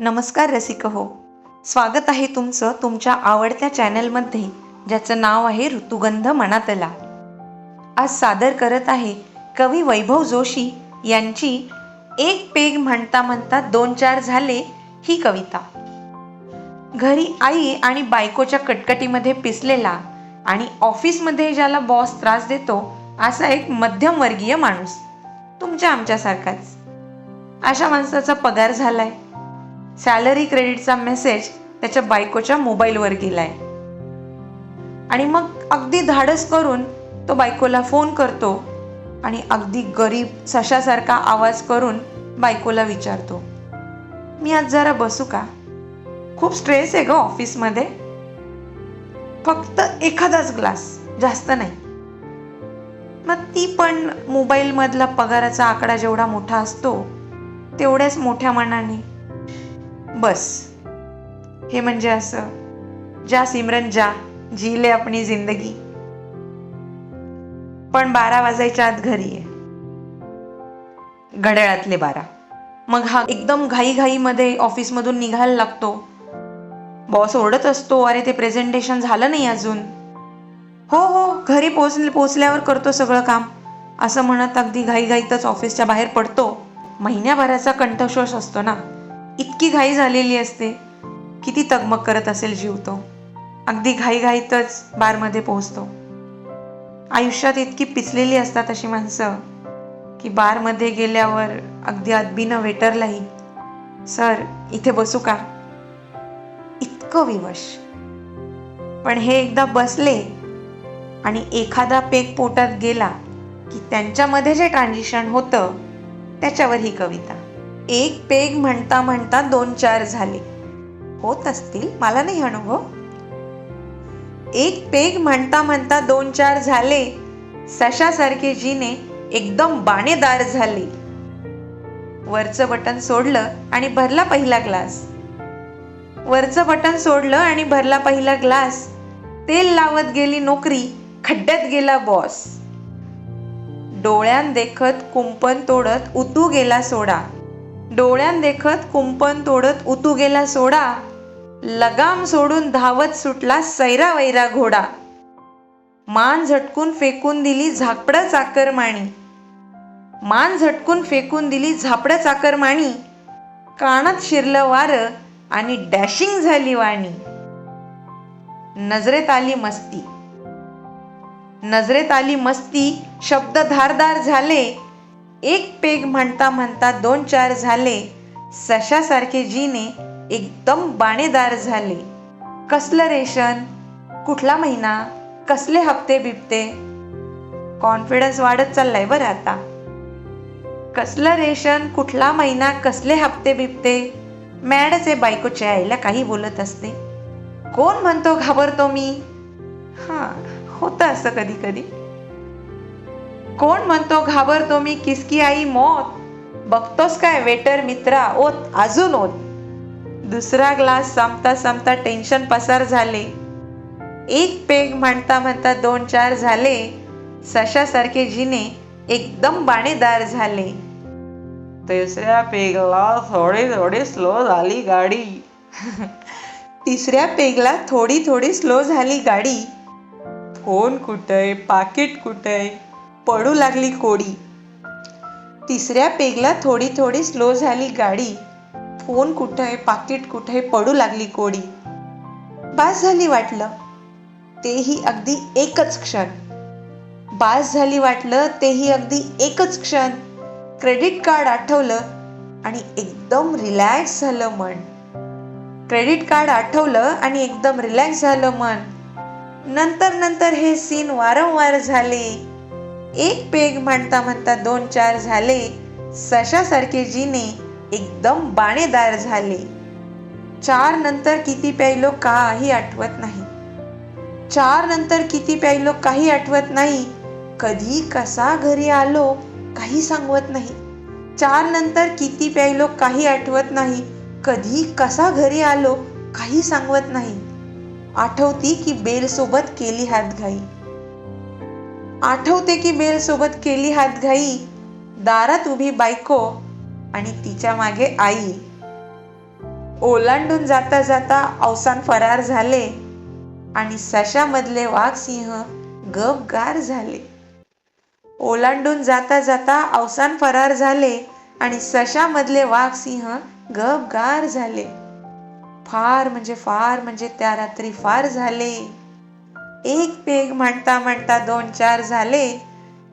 नमस्कार रसिक हो. स्वागत आहे तुमचं तुमच्या आवडत्या चॅनलमध्ये ज्याचं नाव आहे ऋतुगंध मनातला. आज सादर करत आहे कवी वैभव जोशी यांची एक पेग म्हणता म्हणता दोन चार झाले ही कविता. घरी आई आणि बायकोच्या कटकटीमध्ये पिसलेला आणि ऑफिसमध्ये ज्याला बॉस त्रास देतो असा एक मध्यमवर्गीय माणूस. तुमच्या आमच्यासारखाच. अशा माणसाचा पगार झालाय. सॅलरी क्रेडिटचा मेसेज त्याच्या बायकोच्या मोबाईलवर गेलाय. आणि मग अगदी धाडस करून तो बायकोला फोन करतो आणि अगदी गरीब सशासारखा आवाज करून बायकोला विचारतो मी आज जरा बसू का? खूप स्ट्रेस आहे ग ऑफिसमध्ये फक्त एखादाच ग्लास जास्त नाही. मग ती पण मोबाईलमधला पगाराचा आकडा जेवढा मोठा असतो तेवढ्याच मोठ्या मनाने बस. हे म्हणजे असं जा सिमरन जा जिले आपली जिंदगी. पण बारा वाजायच्या आत घरी आहे घड्याळातले बारा. मग हा एकदम घाईघाईमध्ये ऑफिसमधून निघायला लागतो. बॉस ओरडत असतो अरे ते प्रेझेंटेशन झालं नाही अजून. हो हो घरी पोचले पोचल्यावर करतो सगळं काम. असं म्हणत अगदी घाईघाईतच ऑफिसच्या बाहेर पडतो. महिन्याभराचा कंठशोष असतो ना. इतकी घाई झालेली असते. किती तगमग करत असेल जीव तो. अगदी घाईघाईतच बारमध्ये पोहोचतो. आयुष्यात इतकी पिचलेली असतात अशी माणसं की बारमध्ये गेल्यावर अगदी अदबीनं वेटरलाही. सर इथे बसू का? इतकं विवश. पण हे एकदा बसले आणि एखादा पेक पोटात गेला की त्यांच्यामध्ये जे ट्रान्झिशन होतं त्याच्यावर ही कविता. एक पेग म्हणता म्हणता दोन चार झाले. होत असतील. मला नाही अनुभव. एक पेग म्हणता म्हणता दोन चार झाले. सशासारखे जीने एकदम बाणेदार झाले. वरचं बटन सोडलं आणि भरला पहिला ग्लास. वरचं बटन सोडलं आणि भरला पहिला ग्लास. तेल लावत गेली नोकरी खड्ड्यात गेला बॉस डोळ्यान देखत कुंपण तोडत उतू गेला सोडा. डोळ्यांदेखत कुंपण तोडत उतू गेला सोडा. लगाम सोडून धावत सुटला सैरा वैरा घोडा. मान झटकून फेकून दिली झापडं चाकरमाणी मान झटकून फेकून दिली झापडं चाकरमाणी कानात शिरलं वारं आणि डॅशिंग झाली वाणी. नजरेत आली मस्ती. नजरेत आली मस्ती शब्द धारदार झाले एक पेग म्हणता म्हणता दोन चार झाले. सशासारखे जीने एकदम बाणेदार झाले. कसलं रेशन? कुठला महिना? कसले हप्ते बिपते कॉन्फिडन्स वाढत चाललाय बरं आता. कसलं रेशन? कुठला महिना? कसले हप्ते बिपते मॅडच आहे बायकोच्या आईला काही बोलत असते. कोण म्हणतो घाबरतो मी? हां होतं असं कधी कधी. कोण म्हणतो घाबरतो मी किसकी आई मौत? बघतोस काय वेटर मित्रा? ओत अजून ओत. दुसरा ग्लास संपता संपता टेन्शन पसार झाले. एक पेग म्हणता म्हणता दोन चार झाले. सशासारखे जिने एकदम बाणेदार झाले. तिसऱ्या पेगला थोडी थोडी स्लो झाली गाडी. तिसऱ्या पेगला थोडी थोडी स्लो झाली गाडी. फोन कुठे पाकिट कुठे? पडू लागली कोडी. तिसऱ्या पेगला थोडी थोडी स्लो झाली गाडी. फोन कुठे पाकिट कुठे पडू लागली कोडी. बास झाली वाटलं. तेही अगदी एकच क्षण. बास झाली वाटलं तेही अगदी एकच क्षण. क्रेडिट कार्ड आठवलं आणि एकदम रिलॅक्स झालं मन. क्रेडिट कार्ड आठवलं आणि एकदम रिलॅक्स झालं मन. नंतर नंतर हे सीन वारंवार झाले. एक पेग म्हणता म्हणता दोन चार झाले. सशासारखे जिने एकदम बाणेदार झाले. चार नंतर किती प्यायलो काही आठवत नाही. चार नंतर किती प्यायलो काही आठवत नाही. कधी कसा घरी आलो काही सांगवत नाही. चार नंतर किती प्यायलो काही आठवत नाही. कधी कसा घरी आलो काही सांगवत नाही. आठवती की बेल सोबत केली हातघाई. आठवते की बेल सोबत केली हातघाई दारात उभी बायको आणि तिच्यामागे आई. ओलांडून जाता जाता अवसान फरार झाले आणि सशामधले वाघ सिंह गपगार झाले. ओलांडून जाता जाता अवसान फरार झाले आणि सशामधले वाघ सिंह गपगार झाले. फार म्हणजे फार म्हणजे त्या रात्री फार झाले. एक पेग म्हणता म्हणता दोन चार झाले.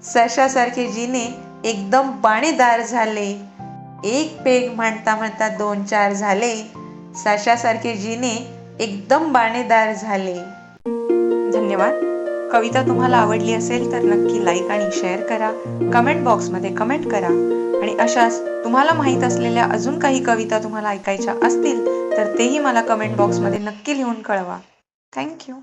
सशासारखे जिने एकदम बाणेदार झाले. एक पेग म्हणता म्हणता दोन चार झाले. सशासारखे जिने एकदम बाणेदार झाले. धन्यवाद. कविता तुम्हाला आवडली असेल तर नक्की लाईक आणि शेअर करा. कमेंट बॉक्समध्ये कमेंट करा. आणि अशाच तुम्हाला माहीत असलेल्या अजून काही कविता तुम्हाला ऐकायच्या असतील तर तेही मला कमेंट बॉक्समध्ये नक्की लिहून कळवा. थँक्यू